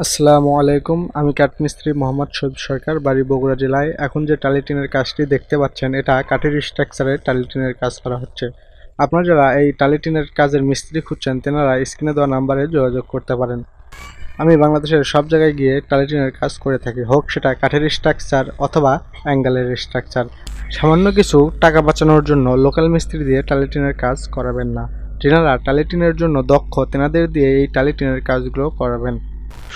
আসসালামু আলাইকুম, আমি কাঠমিস্ত্রি মোহাম্মদ শহীদ সরকার, বাড়ি বগুড়া জেলায়। এখন যে টালিটিনের কাজটি দেখতে পাচ্ছেন, এটা কাঠের স্ট্রাকচারে টালিটিনের কাজ করা হচ্ছে। আপনারা যারা এই টালিটিনের কাজের মিস্ত্রি খুঁজছেন, তেনারা স্ক্রিনে দেওয়া নাম্বারে যোগাযোগ করতে পারেন। আমি বাংলাদেশের সব জায়গায় গিয়ে টালিটিনের কাজ করে থাকি, হোক সেটা কাঠের স্ট্রাকচার অথবা অ্যাঙ্গেলের স্ট্রাকচার সামান্য কিছু টাকা বাঁচানোর জন্য লোকাল মিস্ত্রি দিয়ে টালিটিনের কাজ করাবেন না। যেনারা টালিটিনের জন্য দক্ষ, তেনাদের দিয়ে এই টালিটিনের কাজগুলো করাবেন।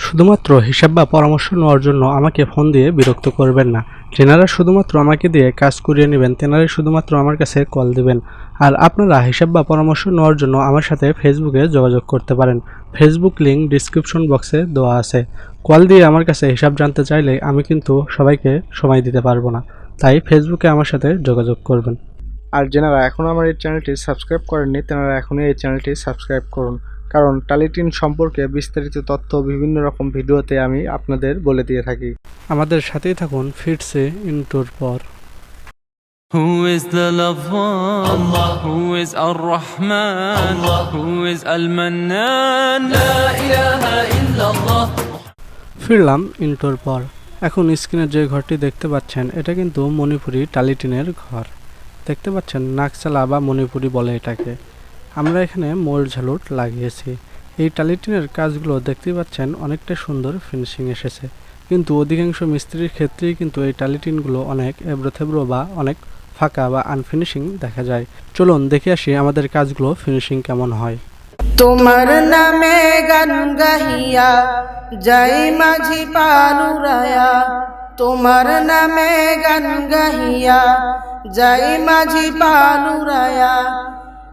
শুধুমাত্র হিসাব বা পরামর্শ নেওয়ার জন্য আমাকে ফোন দিয়ে বিরক্ত করবেন না। যেনারা শুধুমাত্র আমাকে দিয়ে কাজ করিয়ে নেবেন, তেনারাই শুধুমাত্র আমার কাছে কল দিবেন। আর আপনারা হিসাব বা পরামর্শ নেওয়ার জন্য আমার সাথে ফেসবুকে যোগাযোগ করতে পারেন। ফেসবুক লিঙ্ক ডিসক্রিপশন বক্সে দেওয়া আছে। কল দিয়ে আমার কাছে হিসাব জানতে চাইলে আমি কিন্তু সবাইকে সময় দিতে পারব না। তাই ফেসবুকে আমার সাথে যোগাযোগ করবেন। আর যেনারা এখনও আমার এই চ্যানেলটি সাবস্ক্রাইব করেননি, তেনারা এখনই এই চ্যানেলটি সাবস্ক্রাইব করুন। কারণ টালিটিন সম্পর্কে বিস্তারিত তথ্য বিভিন্ন রকম ভিডিওতে আমি আপনাদের বলে দিয়ে থাকি আমাদের সাথেই থাকুন ফিরছে ইন্টোর পর Who is the loved one? Allah. Who is Ar-Rahman? Allah. Who is Al-Mannan? La ilaha illallah. ফিরলাম ইন্টোর পর এখন স্ক্রিনে যে ঘরটি দেখতে পাচ্ছেন এটা কিন্তু মণিপুরি টালিটিনের ঘর দেখতে পাচ্ছেন নাকচালা বা মণিপুরি বলে এটাকে আমরা এখানে মোর ঝালুট লাগিয়েছি। এই টালিটিনের কাজগুলো দেখতে পাচ্ছেন অনেকটা সুন্দর ফিনিশিং এসেছে। কিন্তু অধিকাংশ মিস্ত্রির ক্ষেত্রেই কিন্তু এই টালিটিনগুলো অনেক এবড়োথেবড়ো বা অনেক ফাঁকা বা আনফিনিশিং দেখা যায়। চলুন দেখে আসি আমাদের কাজগুলো ফিনিশিং কেমন হয়। তোমার নামে গান গাহিয়া, যাই মাঝি পালুরায়া তোমার নামে গান গাহিয়া, যাই মাঝি পালুরায়া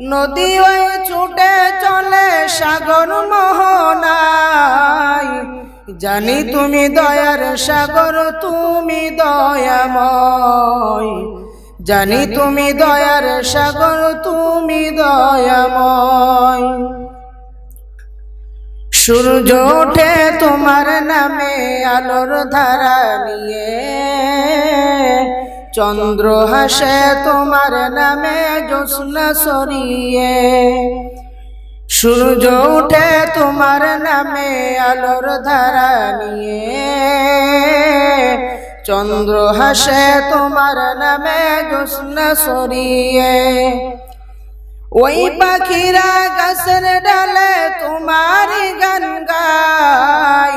নদী ওই ছুটে চলে সাগর মোহনাই জানি তুমি দয়ার সাগর, তুমি দয়াময়। জানি তুমি দয়ার সাগর, তুমি দয়াময়। সূর্য ওঠে তোমার নামে, আলোর ধারা নিয়ে। চন্দ্র হাসে তোমার নামে জ্যোৎস্না সরিয়ে সূর্য উঠে তোমার নামে আলোর ধারা নিয়ে। চন্দ্র হাসে তোমার নামে জ্যোৎস্না সরিয়ে ওই পাখিরা গাছের ডালে তোমারই গান গাই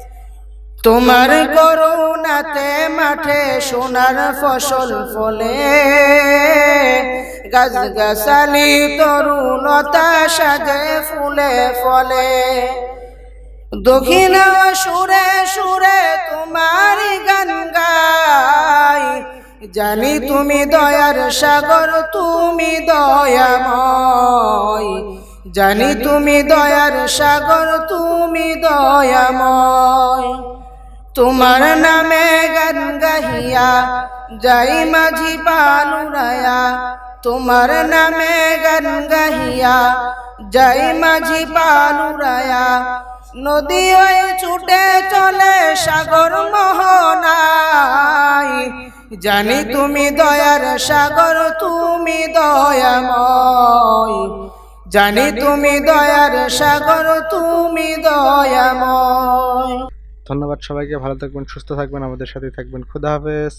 তোমার করুণাতে মাঠে সোনার ফসল ফলে। গাছ গাছালি তরুণতা সাজে ফুলে ফলে। দক্ষিণ সুরে সুরে তোমার গান গাই। জানি তুমি দয়ার সাগর তুমি দয়াময়। জানি তুমি দয়ার সাগর তুমি দয়াময়। তোমার নামে গান গাহিয়া যাই মাঝি পালুরায়া তোমার নামে গান গাহিয়া যাই মাঝি পালুরায়া নদী ওই ছুটে চলে সাগর মোহনাই জানি তুমি দয়ার সাগর তুমি দয়াময়। জানি তুমি দয়ার সাগর তুমি দয়াময়। ধন্যবাদ সবাইকে ভালো থাকবেন সুস্থ থাকবেন আমাদের সাথে থাকবেন। খুদা হাফেজ।